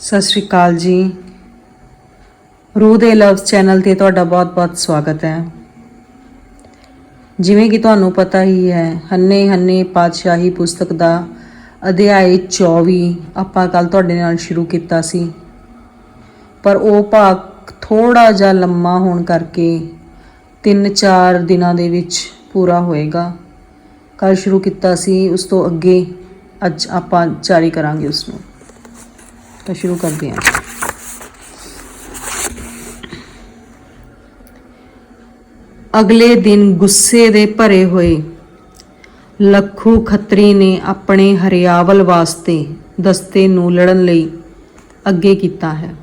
ਸਤਿ ਸ਼੍ਰੀ ਅਕਾਲ ਜੀ। ਰੂਹ ਦੇ ਲਵਸ ਚੈਨਲ ਤੇ ਤੁਹਾਡਾ ਬਹੁਤ-ਬਹੁਤ ਸਵਾਗਤ ਹੈ। ਜਿਵੇਂ ਕਿ ਤੁਹਾਨੂੰ ਪਤਾ ਹੀ ਹੈ, ਹੰਨੇ ਹੰਨੇ ਪਾਤਸ਼ਾਹੀ ਪੁਸਤਕ ਦਾ ਅਧਿਆਇ 24 ਆਪਾਂ ਕੱਲ ਤੁਹਾਡੇ ਨਾਲ ਸ਼ੁਰੂ ਕੀਤਾ ਸੀ। ਪਰ ਉਹ ਭਾਗ ਥੋੜਾ ਜਿਹਾ ਲੰਮਾ ਹੋਣ ਕਰਕੇ 3-4 ਦਿਨਾਂ ਦੇ ਵਿੱਚ ਪੂਰਾ ਹੋਏਗਾ। ਕੱਲ ਸ਼ੁਰੂ ਕੀਤਾ ਸੀ, ਉਸ ਤੋਂ ਅੱਗੇ ਅੱਜ ਆਪਾਂ ਜਾਰੀ ਕਰਾਂਗੇ ਉਸ ਨੂੰ ਤਾਂ ਸ਼ੁਰੂ ਕਰਦੇ ਹਾਂ। ਅਗਲੇ ਦਿਨ ਗੁੱਸੇ ਦੇ ਭਰੇ ਹੋਏ ਲੱਖੂ ਖੱਤਰੀ ਨੇ ਆਪਣੇ ਹਰਿਆਵਲ ਵਾਸਤੇ ਦਸਤੇ ਨੂੰ ਲੜਨ ਲਈ ਅੱਗੇ ਕੀਤਾ ਹੈ।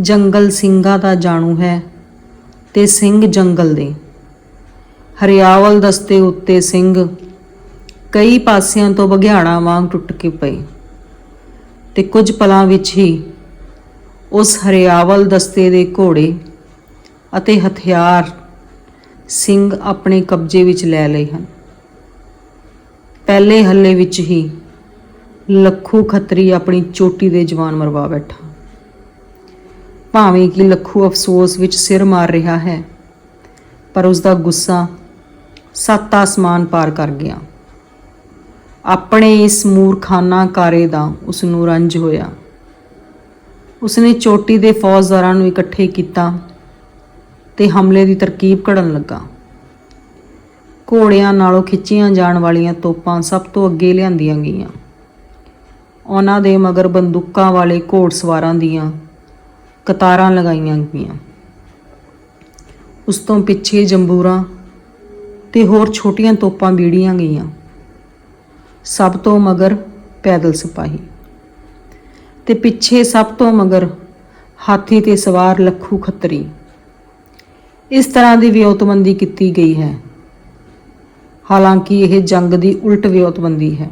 ਜੰਗਲ ਸਿੰਘਾਂ ਦਾ ਜਾਣੂ ਹੈ ਤੇ ਸਿੰਘ ਜੰਗਲ ਦੇ। ਹਰਿਆਵਲ ਦਸਤੇ ਉੱਤੇ ਸਿੰਘ ਕਈ ਪਾਸਿਆਂ ਤੋਂ ਬਘਿਆੜਾਂ ਵਾਂਗ ਟੁੱਟ ਕੇ ਪਏ। ਤੇ ਕੁਝ ਪਲਾਂ ਵਿੱਚ ਹੀ ਉਸ ਹਰਿਆਵਲ ਦਸਤੇ ਦੇ ਘੋੜੇ ਅਤੇ ਹਥਿਆਰ ਸਿੰਘ ਆਪਣੇ ਕਬਜ਼ੇ ਵਿੱਚ ਲੈ ਲਏ ਹਨ। ਪਹਿਲੇ ਹੱਲੇ ਵਿੱਚ ਹੀ ਲੱਖੂ ਖੱਤਰੀ ਆਪਣੀ ਚੋਟੀ ਦੇ ਜਵਾਨ ਮਰਵਾ ਬੈਠਾ। ਭਾਵੇਂ ਕਿ ਲੱਖੂ ਅਫਸੋਸ ਵਿੱਚ ਸਿਰ ਮਾਰ ਰਿਹਾ ਹੈ, ਪਰ ਉਸ ਦਾ ਗੁੱਸਾ ਸੱਤ ਆਸਮਾਨ ਪਾਰ ਕਰ ਗਿਆ। ਆਪਣੇ ਇਸ ਮੂਰਖਾਨਾ ਕਾਰੇ ਦਾ ਉਸ ਨੂੰ ਰੰਜ ਹੋਇਆ। ਉਸਨੇ ਚੋਟੀ ਦੇ ਫੌਜਦਾਰਾਂ ਨੂੰ ਇਕੱਠੇ ਕੀਤਾ ਤੇ ਹਮਲੇ ਦੀ ਤਰਕੀਬ ਘੜਨ ਲੱਗਾ। ਘੋੜਿਆਂ ਨਾਲੋਂ ਖਿੱਚੀਆਂ ਜਾਣ ਵਾਲੀਆਂ ਤੋਪਾਂ ਸਭ ਤੋਂ ਅੱਗੇ ਲਿਆਂਦੀਆਂ ਗਈਆਂ। ਉਹਨਾਂ ਦੇ ਮਗਰ ਬੰਦੂਕਾਂ ਵਾਲੇ ਘੋੜਸਵਾਰਾਂ ਦੀਆਂ ਕਤਾਰਾਂ ਲਗਾਈਆਂ ਗਈਆਂ। ਉਸ ਤੋਂ ਪਿੱਛੇ ਜੰਬੂਰਾਂ ਤੇ ਹੋਰ ਛੋਟੀਆਂ ਤੋਪਾਂ ਬੀੜੀਆਂ ਗਈਆਂ। ਸਭ ਤੋਂ ਮਗਰ ਪੈਦਲ ਸਿਪਾਹੀ ਤੇ ਪਿੱਛੇ ਸਭ ਤੋਂ ਮਗਰ ਹਾਥੀ ਤੇ ਸਵਾਰ ਲੱਖੂ ਖੱਤਰੀ। ਇਸ ਤਰ੍ਹਾਂ ਦੀ ਵਿਉਤਬੰਦੀ ਕੀਤੀ ਗਈ ਹੈ। ਹਾਲਾਂਕਿ ਇਹ ਜੰਗ ਦੀ ਉਲਟ ਵਿਉਤਬੰਦੀ ਹੈ।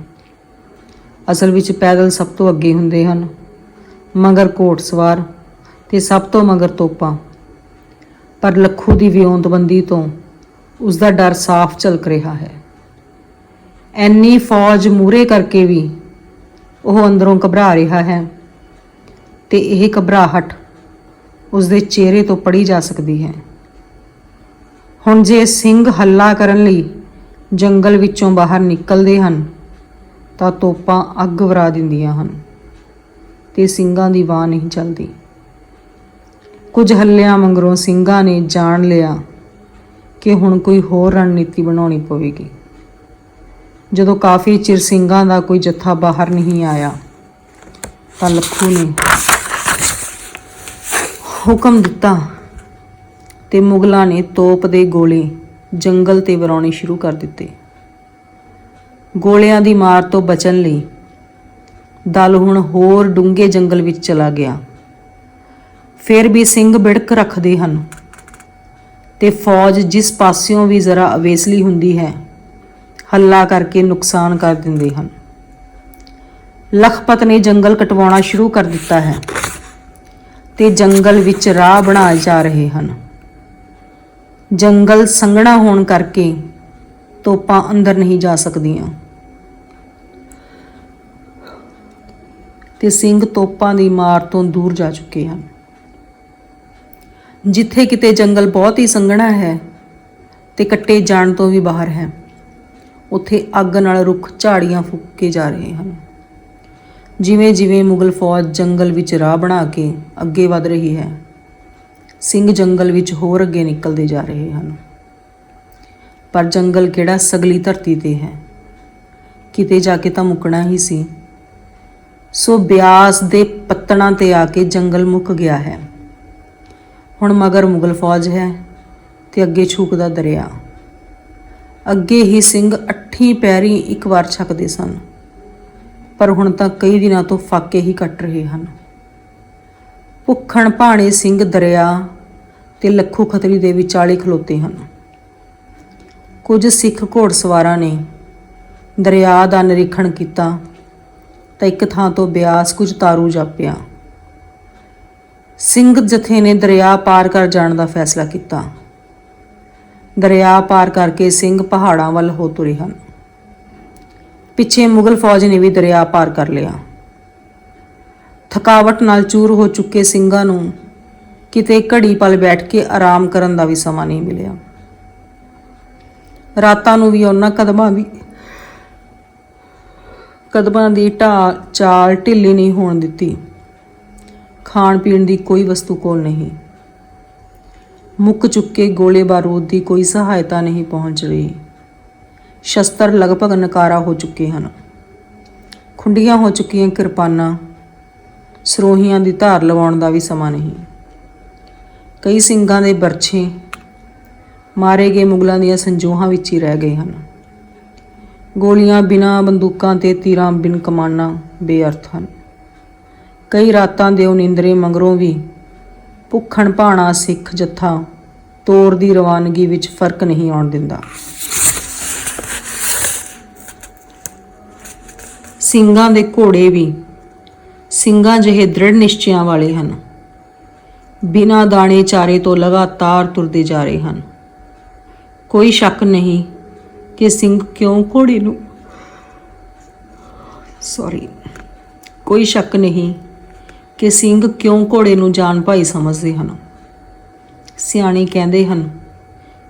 ਅਸਲ ਵਿੱਚ ਪੈਦਲ ਸਭ ਤੋਂ ਅੱਗੇ ਹੁੰਦੇ ਹਨ। ਮਗਰ ਘੋੜਸਵਾਰ ਤੇ ਸਭ ਤੋਂ ਮਗਰ ਤੋਪਾਂ। ਪਰ ਲੱਖੂ ਦੀ ਵਿਉਂਤਬੰਦੀ ਤੋਂ ਉਸ ਦਾ ਡਰ ਸਾਫ਼ ਝਲਕ ਰਿਹਾ ਹੈ। ਐਨੀ ਫੌਜ ਮੂਰੇ ਕਰਕੇ ਵੀ ਉਹ ਅੰਦਰੋਂ ਘਬਰਾ ਰਿਹਾ ਹੈ ਤੇ ਇਹ ਘਬਰਾਹਟ ਉਸ ਦੇ ਚਿਹਰੇ ਤੋਂ ਪੜੀ ਜਾ ਸਕਦੀ ਹੈ। ਹੁਣ ਜੇ ਸਿੰਘ ਹੱਲਾ ਕਰਨ ਲਈ ਜੰਗਲ ਵਿੱਚੋਂ ਬਾਹਰ ਨਿਕਲਦੇ ਹਨ, ਤਾਂ ਤੋਪਾਂ ਅੱਗ ਵਰਾ ਦਿੰਦੀਆਂ ਹਨ ਤੇ ਸਿੰਘਾਂ ਦੀ ਵਾਹ ਨਹੀਂ ਚੱਲਦੀ। ਕੁਝ ਹੱਲਿਆਂ ਮੰਗਰੋਂ ਸਿੰਘਾਂ ਨੇ ਜਾਣ ਲਿਆ ਕਿ ਹੁਣ ਕੋਈ ਹੋਰ ਰਣਨੀਤੀ ਬਣਾਉਣੀ ਪਵੇਗੀ। ਜਦੋਂ ਕਾਫੀ ਚਿਰ ਸਿੰਘਾਂ ਦਾ ਕੋਈ ਜੱਥਾ ਬਾਹਰ ਨਹੀਂ ਆਇਆ, ਤਾਂ ਲੱਖੂ ਨੇ ਹੁਕਮ ਦਿੱਤਾ ਤੇ ਮੁਗਲਾਂ ਨੇ ਤੋਪ ਦੇ ਗੋਲੇ ਜੰਗਲ ਤੇ ਵਰਾਉਣੇ ਸ਼ੁਰੂ ਕਰ ਦਿੱਤੇ। ਗੋਲਿਆਂ ਦੀ ਮਾਰ ਤੋਂ ਬਚਣ ਲਈ ਦਲ ਹੁਣ ਹੋਰ ਡੂੰਘੇ ਜੰਗਲ ਵਿੱਚ ਚਲਾ ਗਿਆ। ਫਿਰ ਵੀ ਸਿੰਘ ਬਿੜਕ ਰੱਖਦੇ ਹਨ ਤੇ ਫੌਜ ਜਿਸ ਪਾਸਿਓਂ ਵੀ ਜ਼ਰਾ ਅਵੇਸਲੀ ਹੁੰਦੀ ਹੈ ਹੱਲਾ ਕਰਕੇ ਨੁਕਸਾਨ ਕਰ ਦਿੰਦੇ ਹਨ। ਲਖਪਤ ਨੇ ਜੰਗਲ ਕਟਵਾਉਣਾ ਸ਼ੁਰੂ ਕਰ ਦਿੱਤਾ ਹੈ ਤੇ ਜੰਗਲ ਵਿੱਚ ਰਾਹ ਬਣਾਏ ਜਾ ਰਹੇ ਹਨ। ਜੰਗਲ ਸੰਘਣਾ ਹੋਣ ਕਰਕੇ ਤੋਪਾਂ ਅੰਦਰ ਨਹੀਂ ਜਾ ਸਕਦੀਆਂ। ਤੇ ਸਿੰਘ ਤੋਪਾਂ ਦੀ ਮਾਰ ਤੋਂ ਦੂਰ ਜਾ ਚੁੱਕੇ ਹਨ। ਜਿੱਥੇ ਕਿਤੇ ਜੰਗਲ ਬਹੁਤ ਹੀ ਸੰਘਣਾ ਹੈ ਤੇ ਕੱਟੇ ਜਾਣ ਤੋਂ ਵੀ ਬਾਹਰ ਹੈ। ਉੱਥੇ ਅੱਗ ਨਾਲ ਰੁੱਖ ਝਾੜੀਆਂ ਫੁੱਕੇ ਜਾ ਰਹੇ ਹਨ। ਜਿਵੇਂ ਜਿਵੇਂ ਮੁਗਲ ਫੌਜ ਜੰਗਲ ਵਿੱਚ ਰਾਹ ਬਣਾ ਕੇ ਅੱਗੇ ਵਧ ਰਹੀ ਹੈ, ਸਿੰਘ ਜੰਗਲ ਵਿੱਚ ਹੋਰ ਅੱਗੇ ਨਿਕਲਦੇ ਜਾ ਰਹੇ ਹਨ। ਪਰ ਜੰਗਲ ਕਿਹੜਾ ਸਗਲੀ ਧਰਤੀ ਤੇ ਹੈ? ਕਿਤੇ ਜਾ ਕੇ ਤਾਂ ਮੁੱਕਣਾ ਹੀ ਸੀ। ਸੋ ਬਿਆਸ ਦੇ ਪੱਤਣਾ ਤੇ ਆ ਕੇ ਜੰਗਲ ਮੁੱਕ ਗਿਆ ਹੈ। ਹੁਣ ਮਗਰ ਮੁਗਲ ਫੌਜ ਹੈ ਤੇ ਅੱਗੇ ਛੂਕਦਾ ਦਰਿਆ। ਅੱਗੇ ਹੀ ਸਿੰਘ ਅੱਠੀ ਪੈਰੀ ਇੱਕ ਵਾਰ ਛਕਦੇ ਸਨ। ਪਰ ਹੁਣ ਤਾਂ ਕਈ ਦਿਨਾਂ ਤੋਂ ਫਾਕੇ ਹੀ ਕੱਟ ਰਹੇ ਹਨ। ਭੁੱਖਣ ਭਾਣੇ ਸਿੰਘ ਦਰਿਆ ਤੇ ਲੱਖੂ ਖਤਰੀ ਦੇ ਵਿਚਾਲੇ ਖਲੋਤੇ ਹਨ। ਕੁਝ ਸਿੱਖ ਘੋੜਸਵਾਰਾਂ ਨੇ ਦਰਿਆ ਦਾ ਨਿਰੀਖਣ ਕੀਤਾ ਤਾਂ ਇੱਕ ਥਾਂ ਤੋਂ ਬਿਆਸ ਕੁਝ ਤਾਰੂ ਜਾਪਿਆ। ਸਿੰਘ ਜਥੇ ਨੇ ਦਰਿਆ ਪਾਰ ਕਰ ਜਾਣ ਦਾ ਫੈਸਲਾ ਕੀਤਾ। ਦਰਿਆ ਪਾਰ ਕਰਕੇ ਸਿੰਘ ਪਹਾੜਾਂ ਵੱਲ ਹੋ ਤੁਰੇ ਹਨ। ਪਿੱਛੇ ਮੁਗਲ ਫੌਜ ਨੇ ਵੀ ਦਰਿਆ ਪਾਰ ਕਰ ਲਿਆ। ਥਕਾਵਟ ਨਾਲ ਚੂਰ ਹੋ ਚੁੱਕੇ ਸਿੰਘਾਂ ਨੂੰ ਕਿਤੇ ਘੜੀ ਪਲ ਬੈਠ ਕੇ ਆਰਾਮ ਕਰਨ ਦਾ ਵੀ ਸਮਾਂ ਨਹੀਂ ਮਿਲਿਆ। ਰਾਤਾਂ ਨੂੰ ਵੀ ਉਹਨਾਂ ਕਦਮਾਂ ਵੀ ਕਦਮਾਂ ਦੀ ਢਾਲ ਚਾਲ ਢਿੱਲੀ ਨਹੀਂ ਹੋਣ ਦਿੱਤੀ। ਖਾਣ ਪੀਣ ਦੀ ਕੋਈ ਵਸਤੂ ਕੋਲ ਨਹੀਂ। ਮੁੱਕ ਚੁੱਕੇ ਗੋਲੇ ਬਾਰੂਦ ਦੀ ਕੋਈ ਸਹਾਇਤਾ ਨਹੀਂ ਪਹੁੰਚ ਰਹੀ। ਸ਼ਸਤਰ ਲਗਭਗ ਨਕਾਰਾ ਹੋ ਚੁੱਕੇ ਹਨ। ਖੁੰਡੀਆਂ ਹੋ ਚੁੱਕੀਆਂ ਕਿਰਪਾਨਾਂ, ਸਰੋਹੀਆਂ ਦੀ ਧਾਰ ਲਵਾਉਣ ਦਾ ਵੀ ਸਮਾਂ ਨਹੀਂ। ਕਈ ਸਿੰਘਾਂ ਦੇ ਬਰਛੇ ਮਾਰੇ ਗਏ ਮੁਗਲਾਂ ਦੀਆਂ ਸੰਜੋਹਾਂ ਵਿੱਚ ਹੀ ਰਹਿ ਗਏ ਹਨ। ਗੋਲੀਆਂ ਬਿਨਾਂ ਬੰਦੂਕਾਂ ਤੇ ਤੀਰਾਂ ਬਿਨ ਕਮਾਨਾਂ ਬੇਅਰਥ ਹਨ। ਕਈ ਰਾਤਾਂ ਦੇ ਉਨਿੰਦਰੇ ਮੰਗਰੋਂ ਵੀ ਭੁੱਖਣ ਭਾਣਾ ਸਿੱਖ ਜੱਥਾ, ਤੋਰ ਦੀ ਰਵਾਨਗੀ ਵਿੱਚ ਫ਼ਰਕ ਨਹੀਂ ਆਉਣ ਦਿੰਦਾ। ਸਿੰਘਾਂ ਦੇ ਘੋੜੇ ਵੀ ਸਿੰਘਾਂ ਜਿਹੇ ਦ੍ਰਿੜ ਨਿਸ਼ਚਿਆਂ ਵਾਲੇ ਹਨ। ਬਿਨਾਂ ਦਾਣੇ ਚਾਰੇ ਤੋਂ ਲਗਾਤਾਰ ਤੁਰਦੇ ਜਾ ਰਹੇ ਹਨ। ਕੋਈ ਸ਼ੱਕ ਨਹੀਂ ਕਿ ਸਿੰਘ ਕਿਉਂ ਘੋੜੇ ਨੂੰ ਸੌਰੀ ਕੋਈ ਸ਼ੱਕ ਨਹੀਂ ਕਿ ਸਿੰਘ ਕਿਉਂ ਘੋੜੇ ਨੂੰ ਜਾਨ ਭਾਈ ਸਮਝਦੇ ਹਨ? ਸਿਆਣੇ ਕਹਿੰਦੇ ਹਨ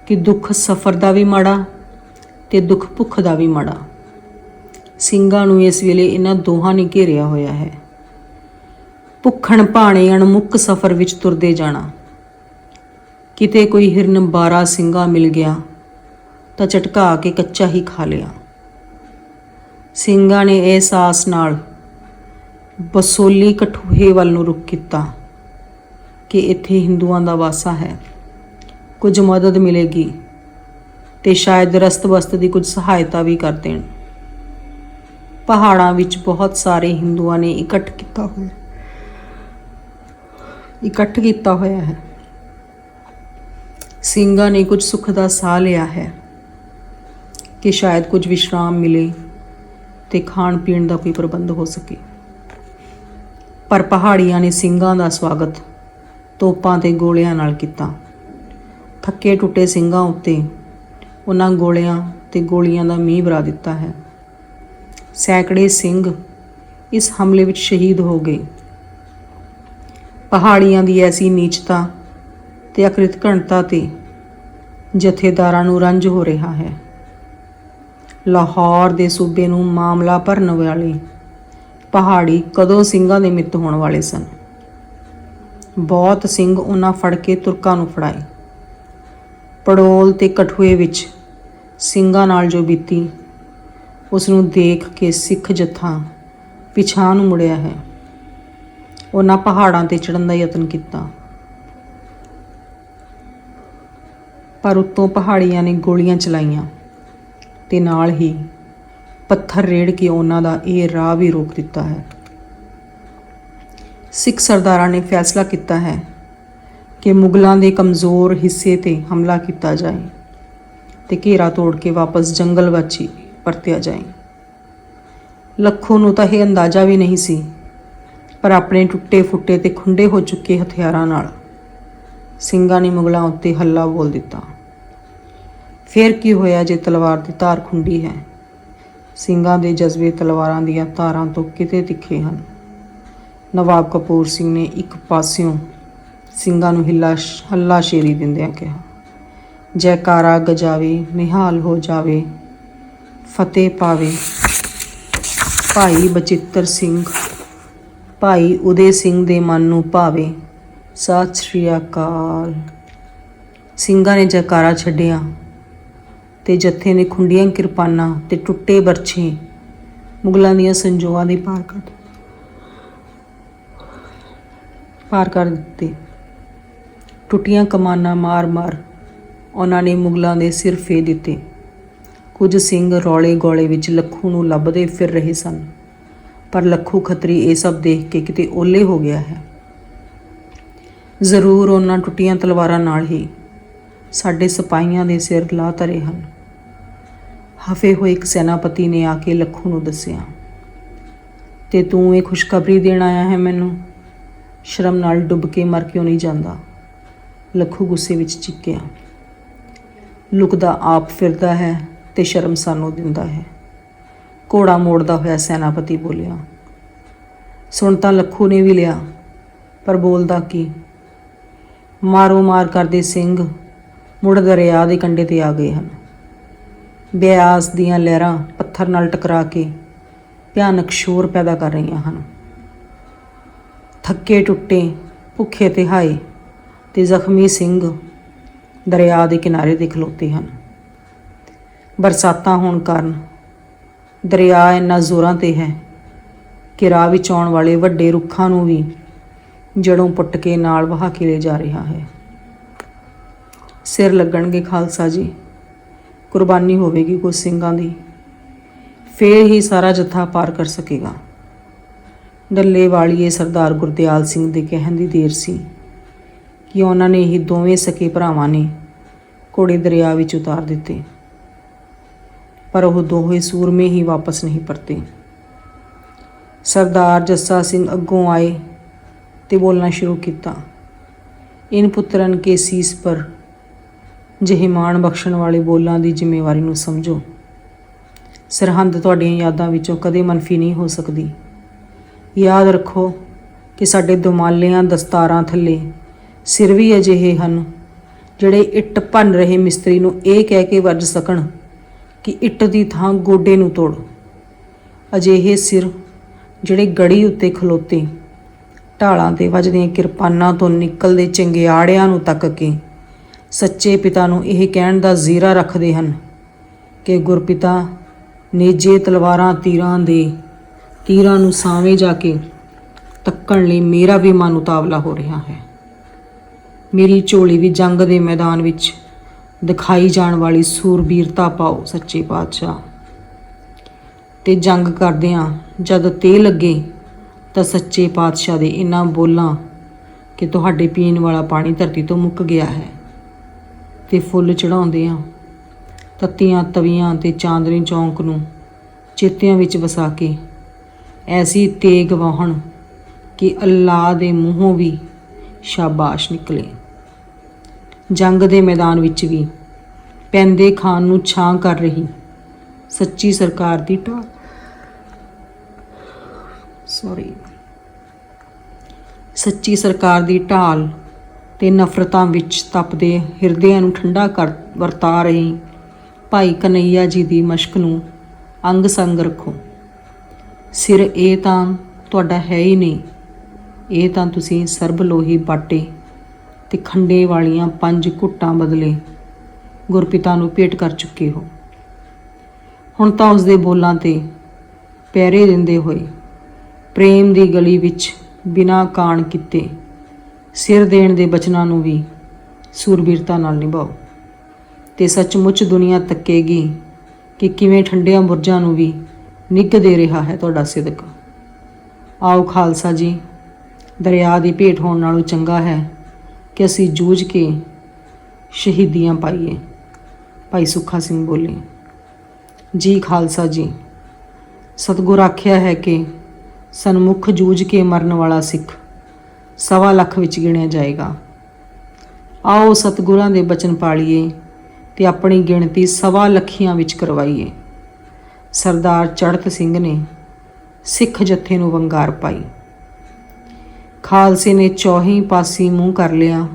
ਕਿ ਦੁੱਖ ਸਫਰ ਦਾ ਵੀ ਮਾੜਾ ਤੇ ਦੁੱਖ ਭੁੱਖ ਦਾ ਵੀ ਮਾੜਾ। ਸਿੰਘਾਂ ਨੂੰ ਇਸ ਵੇਲੇ ਇਹਨਾਂ ਦੋਹਾਂ ਨੇ ਘੇਰਿਆ ਹੋਇਆ ਹੈ। ਭੁੱਖਣ ਭਾਣੇ ਅਣਮੁੱਕ ਸਫ਼ਰ ਵਿੱਚ ਤੁਰਦੇ ਜਾਣਾ। ਕਿਤੇ ਕੋਈ ਹਿਰਨ 12 ਸਿੰਘਾਂ ਮਿਲ ਗਿਆ ਤਾਂ ਝਟਕਾ ਕੇ ਕੱਚਾ ਹੀ ਖਾ ਲਿਆ। ਸਿੰਘਾਂ ਨੇ ਇਹ ਸਾਸ ਨਾਲ ਬਸੋਲੀ ਕਠੂਹੇ ਵੱਲ ਨੂੰ ਰੁਕ ਕੀਤਾ ਕਿ ਇੱਥੇ ਹਿੰਦੂਆਂ ਦਾ ਵਾਸਾ ਹੈ। ਕੁਝ ਮਦਦ ਮਿਲੇਗੀ ਤੇ ਸ਼ਾਇਦ ਰਸਤ-ਬਸਤ ਦੀ ਕੁਝ ਸਹਾਇਤਾ ਵੀ ਕਰ ਦੇਣ। ਪਹਾੜਾਂ ਵਿੱਚ ਬਹੁਤ ਸਾਰੇ ਹਿੰਦੂਆਂ ਨੇ ਇਕੱਠ ਕੀਤਾ ਹੋਇਆ ਇਕੱਠ ਕੀਤਾ ਹੋਇਆ ਹੈ। ਸਿੰਘਾਂ ਨੇ ਕੁਝ ਸੁੱਖ ਦਾ ਸਾਹ ਲਿਆ ਹੈ ਕਿ ਸ਼ਾਇਦ ਕੁਝ ਵਿਸ਼ਰਾਮ ਮਿਲੇ ਤੇ ਖਾਣ ਪੀਣ ਦਾ ਕੋਈ ਪ੍ਰਬੰਧ ਹੋ ਸਕੇ। ਪਰ ਪਹਾੜੀਆਂ ਨੇ ਸਿੰਘਾਂ ਦਾ ਸਵਾਗਤ ਤੋਪਾਂ ਤੇ ਗੋਲਿਆਂ ਨਾਲ ਕੀਤਾ। ਥੱਕੇ ਟੁੱਟੇ ਸਿੰਘਾਂ ਉੱਤੇ ਉਹਨਾਂ ਗੋਲਿਆਂ ਤੇ ਗੋਲੀਆਂ ਦਾ ਮੀਂਹ ਵਰਾ ਦਿੱਤਾ ਹੈ। ਸੈਂਕੜੇ ਸਿੰਘ ਇਸ ਹਮਲੇ ਵਿੱਚ ਸ਼ਹੀਦ ਹੋ ਗਏ। ਪਹਾੜੀਆਂ ਦੀ ਐਸੀ ਨੀਚਤਾ ਤੇ ਅਕ੍ਰਿਤ ਘਣਤਾ ਤੇ ਜਥੇਦਾਰਾਂ ਨੂੰ ਰੰਜ ਹੋ ਰਿਹਾ ਹੈ। ਲਾਹੌਰ ਦੇ ਸੂਬੇ ਨੂੰ ਮਾਮਲਾ ਭਰਨ ਵਾਲੇ ਪਹਾੜੀ ਕਦੋਂ ਸਿੰਘਾਂ ਦੇ ਮਿੱਤ ਹੋਣ ਵਾਲੇ ਸਨ। ਬਹੁਤ ਸਿੰਘ ਉਹਨਾਂ ਫੜ ਕੇ ਤੁਰਕਾਂ ਨੂੰ ਫੜਾਏ। ਪੜੋਲ ਤੇ ਕਠੂਏ ਵਿੱਚ ਸਿੰਘਾਂ ਨਾਲ ਜੋ ਬੀਤੀ ਉਸ ਨੂੰ ਦੇਖ ਕੇ ਸਿੱਖ ਜਥਾ ਪਿਛਾਂ ਨੂੰ ਮੁੜਿਆ ਹੈ। ਉਹਨਾਂ ਪਹਾੜਾਂ ਤੇ ਚੜਨ ਦਾ ਯਤਨ ਕੀਤਾ। ਪਰ ਉੱਤੋਂ ਪਹਾੜੀਆਂ ਨੇ ਗੋਲੀਆਂ ਚਲਾਈਆਂ ਤੇ ਨਾਲ ਹੀ ਪੱਥਰ ਰੇੜ ਕੇ ਉਹਨਾਂ ਦਾ ਇਹ ਰਾਹ ਵੀ ਰੋਕ ਦਿੱਤਾ ਹੈ। ਸਿੱਖ ਸਰਦਾਰਾਂ ਨੇ ਫੈਸਲਾ ਕੀਤਾ ਹੈ ਕਿ ਮੁਗਲਾਂ ਦੇ ਕਮਜ਼ੋਰ ਹਿੱਸੇ ਤੇ ਹਮਲਾ ਕੀਤਾ ਜਾਏ ਤੇ ਘੇਰਾ ਤੋੜ ਕੇ ਵਾਪਸ ਜੰਗਲ ਵਿੱਚ ਪਰਤਿਆ ਜਾਏ। ਲੱਖੋਂ ਨੂੰ ਤਾਂ ਇਹ ਅੰਦਾਜ਼ਾ ਵੀ ਨਹੀਂ ਸੀ, ਪਰ ਆਪਣੇ ਟੁੱਟੇ ਫੁੱਟੇ ਤੇ ਖੁੰਡੇ ਹੋ ਚੁੱਕੇ ਹਥਿਆਰਾਂ ਨਾਲ ਸਿੰਘਾਂ ਨੇ ਮੁਗਲਾਂ ਉੱਤੇ ਹੱਲਾ ਬੋਲ ਦਿੱਤਾ। ਫਿਰ ਕੀ ਹੋਇਆ ਜੇ ਤਲਵਾਰ ਦੀ ਧਾਰ ਖੁੰਡੀ ਹੈ? ਸਿੰਘਾਂ ਦੇ ਜਜ਼ਬੇ ਤਲਵਾਰਾਂ ਦੀਆਂ ਧਾਰਾਂ ਤੋਂ ਕਿਤੇ ਤਿੱਖੇ ਹਨ। ਨਵਾਬ ਕਪੂਰ ਸਿੰਘ ਨੇ ਇੱਕ ਪਾਸਿਓਂ ਸਿੰਘਾਂ ਨੂੰ ਹਿੱਲਾ ਹੱਲਾ ਸ਼ੇਰੀ ਦਿੰਦਿਆਂ ਕਿਹਾ, ਜੈਕਾਰਾ ਗਜਾਵੇ, ਨਿਹਾਲ ਹੋ ਜਾਵੇ, ਫਤਿਹ ਪਾਵੇ। ਭਾਈ ਬਚਿੱਤਰ ਸਿੰਘ, ਭਾਈ ਉਦੇ ਸਿੰਘ ਦੇ ਮਨ ਨੂੰ ਭਾਵੇ। ਸਤਿ ਸ਼੍ਰੀ ਅਕਾਲ। ਸਿੰਘਾਂ ਨੇ ਜੈਕਾਰਾ ਛੱਡਿਆ। ਤੇ ਜੱਥੇ ਨੇ ਖੁੰਡੀਆਂ ਕਿਰਪਾਨਾਂ ਤੇ ਟੁੱਟੇ ਬਰਛੇ ਮੁਗਲਾਂ ਦੀਆਂ ਸੰਜੋਆਂ ਦੇ ਪਾਰ ਕਰ ਪਾਰ ਕਰ ਦਿੱਤੇ। ਟੁੱਟੀਆਂ ਕਮਾਨਾਂ ਮਾਰ-ਮਾਰ ਉਹਨਾਂ ਨੇ ਮੁਗਲਾਂ ਦੇ ਸਿਰ ਫੇ ਦਿੱਤੇ। ਕੁਝ ਸਿੰਘ ਰੌਲੇ ਗੋਲੇ ਵਿੱਚ ਲੱਖੂ ਨੂੰ ਲੱਭਦੇ ਫਿਰ ਰਹੇ ਸਨ, ਪਰ ਲੱਖੂ ਖੱਤਰੀ ਇਹ ਸਭ ਦੇਖ ਕੇ ਕਿਤੇ ਓਲੇ ਹੋ ਗਿਆ ਹੈ। ਜ਼ਰੂਰ ਉਹਨਾਂ ਟੁੱਟੀਆਂ ਤਲਵਾਰਾਂ ਨਾਲ ਹੀ ਸਾਡੇ ਸਿਪਾਹੀਆਂ ਦੇ ਸਿਰ ਲਾ ਧਰੇ ਹਨ। ਹਫੇ ਹੋਏ ਇੱਕ ਸੈਨਾਪਤੀ ਨੇ ਆ ਕੇ ਲੱਖੂ ਨੂੰ ਦੱਸਿਆ, ਤੇ ਤੂੰ ਇਹ ਖੁਸ਼ਖਬਰੀ ਦੇਣ ਆਇਆ ਹੈ ਮੈਨੂੰ? ਸ਼ਰਮ ਨਾਲ ਡੁੱਬ ਕੇ ਮਰ ਕਿਉਂ ਨਹੀਂ ਜਾਂਦਾ? ਲੱਖੂ ਗੁੱਸੇ ਵਿੱਚ ਚਿੱਕਿਆ, ਲੁਕਦਾ ਆਪ ਫਿਰਦਾ ਹੈ ਤੇ ਸ਼ਰਮ ਸਾਨੂੰ ਦਿੰਦਾ ਹੈ। ਘੋੜਾ ਮੋੜਦਾ ਹੋਇਆ ਸੈਨਾਪਤੀ ਬੋਲਿਆ, ਸੁਣ ਤਾਂ ਲੱਖੂ ਨੇ ਵੀ ਲਿਆ, ਪਰ ਬੋਲਦਾ ਕੀ? ਮਾਰੋ ਮਾਰ ਕਰਦੇ ਸਿੰਘ ਮੁੜ ਦਰਿਆ ਦੇ ਕੰਢੇ ਤੇ ਆ ਗਏ ਹਨ। ਬਿਆਸ ਦੀਆਂ ਲਹਿਰਾਂ ਪੱਥਰ ਨਾਲ ਟਕਰਾ ਕੇ ਭਿਆਨਕ ਸ਼ੋਰ ਪੈਦਾ ਕਰ ਰਹੀਆਂ ਹਨ। ਥੱਕੇ ਟੁੱਟੇ, ਭੁੱਖੇ ਤੇ ਹਾਏ ਤੇ ਜ਼ਖਮੀ ਸਿੰਘ ਦਰਿਆ ਦੇ ਕਿਨਾਰੇ ਤੇ ਖਲੋਤੇ ਹਨ। ਬਰਸਾਤਾਂ ਹੋਣ ਕਾਰਨ ਦਰਿਆ ਇੰਨਾ ਜ਼ੋਰਾਂ ਤੇ ਹੈ ਕਿ ਰਾਹ ਵਿੱਚ ਆਉਣ ਵਾਲੇ ਵੱਡੇ ਰੁੱਖਾਂ ਨੂੰ ਵੀ ਜੜੋਂ ਪੁੱਟ ਕੇ ਨਾਲ ਵਹਾ ਕੇ ਲੈ ਜਾ ਰਿਹਾ ਹੈ। ਸਿਰ ਲੱਗਣਗੇ ਖਾਲਸਾ ਜੀ। ਕੁਰਬਾਨੀ ਹੋਵੇਗੀ ਕੁਝ ਸਿੰਘਾਂ ਦੀ, ਫੇਰ ਹੀ ਸਾਰਾ ਜੱਥਾ ਪਾਰ ਕਰ ਸਕੇਗਾ। ਡੱਲੇ ਵਾਲੀਏ ਸਰਦਾਰ ਗੁਰਦਿਆਲ ਸਿੰਘ ਦੇ ਕਹਿਣ ਦੀ ਦੇਰ ਸੀ ਕਿ ਉਹਨਾਂ ਨੇ ਹੀ ਦੋਵੇਂ ਸਕੇ ਭਰਾਵਾਂ ਨੇ ਘੋੜੇ ਦਰਿਆ ਵਿੱਚ ਉਤਾਰ ਦਿੱਤੇ। ਪਰ ਉਹ ਦੋਹੇ ਸੂਰਮੇ ਹੀ ਵਾਪਸ ਨਹੀਂ ਪਰਤੇ। ਸਰਦਾਰ ਜੱਸਾ ਸਿੰਘ ਅੱਗੋਂ ਆਏ ਤੇ ਬੋਲਣਾ ਸ਼ੁਰੂ ਕੀਤਾ, ਇਨ ਪੁੱਤਰਨ ਕੇ ਸੀਸ ਪਰ ਜਿਹੇ ਮਾਣ ਬਖਸ਼ਣ ਵਾਲੇ ਬੋਲਾਂ ਦੀ ਜ਼ਿੰਮੇਵਾਰੀ ਨੂੰ ਸਮਝੋ। ਸਰਹੰਦ ਤੁਹਾਡੀਆਂ ਯਾਦਾਂ ਵਿੱਚੋਂ ਕਦੇ ਮਨਫੀ ਨਹੀਂ ਹੋ ਸਕਦੀ। ਯਾਦ ਰੱਖੋ ਕਿ ਸਾਡੇ ਦੁਮਾਲਿਆਂ ਦਸਤਾਰਾਂ ਥੱਲੇ ਸਿਰ ਵੀ ਅਜਿਹੇ ਹਨ, ਜਿਹੜੇ ਇੱਟ ਭੰਨ ਰਹੇ ਮਿਸਤਰੀ ਨੂੰ ਇਹ ਕਹਿ ਕੇ ਵੱਜ ਸਕਣ ਕਿ ਇੱਟ ਦੀ ਥਾਂ ਗੋਡੇ ਨੂੰ ਤੋੜ। ਅਜਿਹੇ ਸਿਰ ਜਿਹੜੇ ਗੜੀ ਉੱਤੇ ਖਲੋਤੇ, ਢਾਲਾਂ ਤੇ ਵੱਜਦੀਆਂ ਕਿਰਪਾਨਾਂ ਤੋਂ ਨਿਕਲਦੇ ਚੰਗਿਆੜਿਆਂ ਨੂੰ ਤੱਕ ਕੇ ਸੱਚੇ ਪਿਤਾ ਨੂੰ ਇਹ ਕਹਿਣ ਦਾ ਜ਼ੀਰਾ ਰੱਖਦੇ ਹਨ ਕਿ ਗੁਰਪਿਤਾ, ਨੇਜੇ ਤਲਵਾਰਾਂ ਤੀਰਾਂ ਦੇ ਤੀਰਾਂ ਨੂੰ ਸਾਵੇਂ ਜਾ ਕੇ ਤੱਕਣ ਲਈ ਮੇਰਾ ਵੀ ਮਨ ਉਤਾਵਲਾ ਹੋ ਰਿਹਾ ਹੈ। ਮੇਰੀ ਝੋਲੀ ਵੀ ਜੰਗ ਦੇ ਮੈਦਾਨ ਵਿੱਚ ਦਿਖਾਈ ਜਾਣ ਵਾਲੀ ਸੂਰਬੀਰਤਾ ਪਾਓ, ਸੱਚੇ ਪਾਤਸ਼ਾਹ। ਤੇ ਜੰਗ ਕਰਦਿਆਂ ਜਦ ਤੇ ਲੱਗੇ ਤਾਂ ਸੱਚੇ ਪਾਤਸ਼ਾਹ ਦੇ ਇਨ੍ਹਾਂ ਬੋਲਾਂ ਕਿ ਤੁਹਾਡੇ ਪੀਣ ਵਾਲਾ ਪਾਣੀ ਧਰਤੀ ਤੋਂ ਮੁੱਕ ਗਿਆ ਹੈ। ਤੇ ਫੁੱਲ ਚੜਾਉਂਦੇ ਆ। ਤੱਤੀਆਂ, ਤਵੀਆਂ ਤੇ ਚਾਂਦਨੀ ਚੌਂਕ ਨੂੰ ਚੇਤਿਆਂ ਵਿੱਚ ਵਸਾ ਕੇ। ਐਸੀ ਤੇਗ ਵਾਹਣ ਕਿ ਅੱਲਾ ਦੇ ਮੂੰਹੋਂ ਵੀ ਸ਼ਾਬਾਸ਼ ਨਿਕਲੇ। ਜੰਗ ਦੇ ਮੈਦਾਨ ਵਿੱਚ ਵੀ ਪੈਂਦੇ ਖਾਨ ਨੂੰ ਛਾਂ ਕਰ ਰਹੀ ਸੱਚੀ ਸਰਕਾਰ ਦੀ ਢਾਲ। ਸੌਰੀ ਸੱਚੀ ਸਰਕਾਰ ਦੀ ਢਾਲ ਤੇ ਨਫ਼ਰਤਾਂ ਵਿੱਚ ਤਪਦੇ ਹਿਰਦਿਆਂ ਨੂੰ ਠੰਡਾ ਕਰ ਵਰਤਾ ਰਹੀ। ਭਾਈ ਕਨਈਆ ਜੀ ਦੀ ਮਸ਼ਕ ਨੂੰ ਅੰਗ ਸੰਗ ਰੱਖੋ। ਸਿਰ ਇਹ ਤਾਂ ਤੁਹਾਡਾ ਹੈ ਹੀ ਨਹੀਂ। ਇਹ ਤਾਂ ਤੁਸੀਂ ਸਰਬ ਲੋਹੀ ਬਾਟੇ ਤੇ ਖੰਡੇ ਵਾਲੀਆਂ ਪੰਜ ਘੁੱਟਾਂ ਬਦਲੇ ਗੁਰਪਿਤਾ ਨੂੰ ਭੇਟ ਕਰ ਚੁੱਕੇ ਹੋ। ਹੁਣ ਤਾਂ ਉਸ ਦੇ ਬੋਲਾਂ ਤੇ ਪਹਿਰੇ ਦਿੰਦੇ ਹੋਏ ਪ੍ਰੇਮ ਦੀ ਗਲੀ ਵਿੱਚ ਬਿਨਾਂ ਕਾਣ ਕੀਤੇ ਸਿਰ ਦੇਣ ਦੇ ਬਚਨਾਂ ਨੂੰ ਵੀ ਸੂਰਬੀਰਤਾ ਨਾਲ ਨਿਭਾਓ। ਤੇ ਸੱਚਮੁੱਚ ਦੁਨੀਆ ਤੱਕੇਗੀ ਕਿ ਕਿਵੇਂ ਠੰਡਿਆਂ ਬੁਰਜਾਂ ਨੂੰ ਵੀ ਨਿੱਘ ਦੇ ਰਿਹਾ ਹੈ ਤੁਹਾਡਾ ਸਿਦਕ। ਆਓ ਖਾਲਸਾ ਜੀ, ਦਰਿਆ ਦੀ ਭੇਟ ਹੋਣ ਨਾਲੋਂ ਚੰਗਾ ਹੈ ਕਿ ਅਸੀਂ ਜੂਝ ਕੇ ਸ਼ਹੀਦੀਆਂ ਪਾਈਏ। ਭਾਈ ਸੁੱਖਾ ਸਿੰਘ ਬੋਲੇ, ਜੀ ਖਾਲਸਾ ਜੀ, ਸਤਿਗੁਰ ਆਖਿਆ ਹੈ ਕਿ ਸਨਮੁਖ ਜੂਝ ਕੇ ਮਰਨ ਵਾਲਾ ਸਿੱਖ ਸਵਾ ਲੱਖ ਵਿੱਚ ਗਿਣਿਆ ਜਾਏਗਾ। ਆਓ ਸਤਿਗੁਰਾਂ ਦੇ ਬਚਨ ਪਾਲੀਏ ਤੇ ਆਪਣੀ ਗਿਣਤੀ ਸਵਾ ਲੱਖੀਆਂ ਵਿੱਚ ਕਰਵਾਈਏ। ਸਰਦਾਰ ਚੜਤ ਸਿੰਘ ਨੇ ਸਿੱਖ ਜੱਥੇ ਨੂੰ ਵੰਗਾਰ ਪਾਈ। ਖਾਲਸੇ ਨੇ ਚੌਹੀਂ ਪਾਸੀ ਮੂੰਹ ਕਰ ਲਿਆ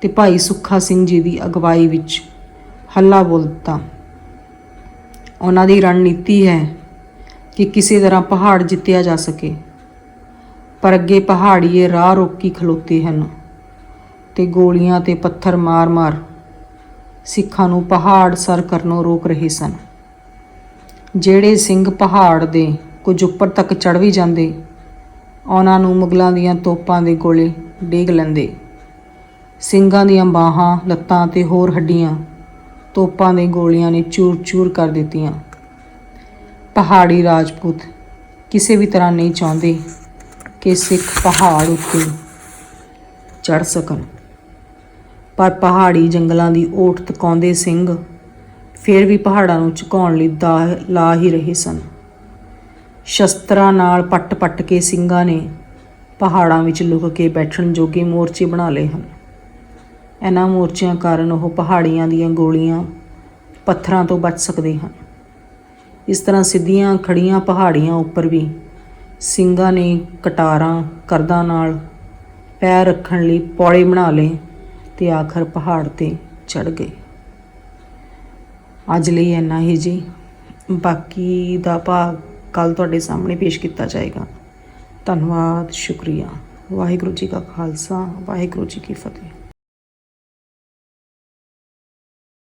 ਤੇ ਭਾਈ ਸੁੱਖਾ ਸਿੰਘ ਜੀ ਦੀ ਅਗਵਾਈ ਵਿੱਚ ਹੱਲਾ ਬੋਲ ਦਿੱਤਾ। ਉਹਨਾਂ ਦੀ ਰਣਨੀਤੀ ਹੈ ਕਿ ਕਿਸੇ ਤਰ੍ਹਾਂ ਪਹਾੜ ਜਿੱਤਿਆ ਜਾ ਸਕੇ। ਪਰ ਅੱਗੇ ਪਹਾੜੀਏ ਰਾਹ ਰੋਕੀ ਖਲੋਤੇ ਹਨ ਤੇ ਗੋਲੀਆਂ ਤੇ ਪੱਥਰ ਮਾਰ-ਮਾਰ ਸਿੱਖਾਂ ਨੂੰ ਪਹਾੜ ਸਰ ਕਰਨੋਂ ਰੋਕ ਰਹੇ ਸਨ। ਜਿਹੜੇ ਸਿੰਘ ਪਹਾੜ ਦੇ ਕੁਝ ਉੱਪਰ ਤੱਕ ਚੜ ਵੀ ਜਾਂਦੇ, ਉਹਨਾਂ ਨੂੰ ਮੁਗਲਾਂ ਦੀਆਂ ਤੋਪਾਂ ਦੇ ਗੋਲੇ ਡੇਗ ਲੈਂਦੇ। ਸਿੰਘਾਂ ਦੀਆਂ ਬਾਹਾਂ, ਲੱਤਾਂ ਤੇ ਹੋਰ ਹੱਡੀਆਂ ਤੋਪਾਂ ਦੇ ਗੋਲੀਆਂ ਨੇ ਚੂਰ-ਚੂਰ ਕਰ ਦਿੱਤੀਆਂ। ਪਹਾੜੀ ਰਾਜਪੂਤ ਕਿਸੇ ਵੀ ਤਰ੍ਹਾਂ ਨਹੀਂ ਚਾਹੁੰਦੇ ਕਿ ਸਿੱਖ ਪਹਾੜ ਉੱਤੇ ਚੜ ਸਕਣ। ਪਰ ਪਹਾੜੀ ਜੰਗਲਾਂ ਦੀ ਓਟ ਤਕਾਉਂਦੇ ਸਿੰਘ ਫਿਰ ਵੀ ਪਹਾੜਾਂ ਨੂੰ ਝੁਕਾਉਣ ਲਈ ਦਾ ਲਾ ਹੀ ਰਹੇ ਸਨ। ਸ਼ਸਤਰਾਂ ਨਾਲ ਪੱਟ-ਪੱਟ ਕੇ ਸਿੰਘਾਂ ਨੇ ਪਹਾੜਾਂ ਵਿੱਚ ਲੁਕ ਕੇ ਬੈਠਣ ਜੋਗੇ ਮੋਰਚੇ ਬਣਾ ਲਏ ਹਨ। ਇਹਨਾਂ ਮੋਰਚਿਆਂ ਕਾਰਨ ਉਹ ਪਹਾੜੀਆਂ ਦੀਆਂ ਗੋਲੀਆਂ ਪੱਥਰਾਂ ਤੋਂ ਬਚ ਸਕਦੇ ਹਨ। ਇਸ ਤਰ੍ਹਾਂ ਸਿੱਧੀਆਂ ਖੜੀਆਂ ਪਹਾੜੀਆਂ ਉੱਪਰ ਵੀ ਸਿੰਘਾਂ ਨੇ ਕਟਾਰਾਂ ਕਰਦਾਂ ਨਾਲ ਪੈਰ ਰੱਖਣ ਲਈ ਪੌੜੇ ਬਣਾ ਲਏ ਤੇ ਆਖਰ ਪਹਾੜ ਤੇ ਚੜ ਗਏ। ਅੱਜ ਲਈ ਇੰਨਾ ਹੀ ਜੀ। ਬਾਕੀ ਦਾ ਭਾਗ ਕੱਲ ਤੁਹਾਡੇ ਸਾਹਮਣੇ ਪੇਸ਼ ਕੀਤਾ ਜਾਏਗਾ। ਧੰਨਵਾਦ, ਸ਼ੁਕਰੀਆ। ਵਾਹਿਗੁਰੂ ਜੀ ਕਾ ਖਾਲਸਾ, ਵਾਹਿਗੁਰੂ ਜੀ ਕੀ ਫਤਿਹ।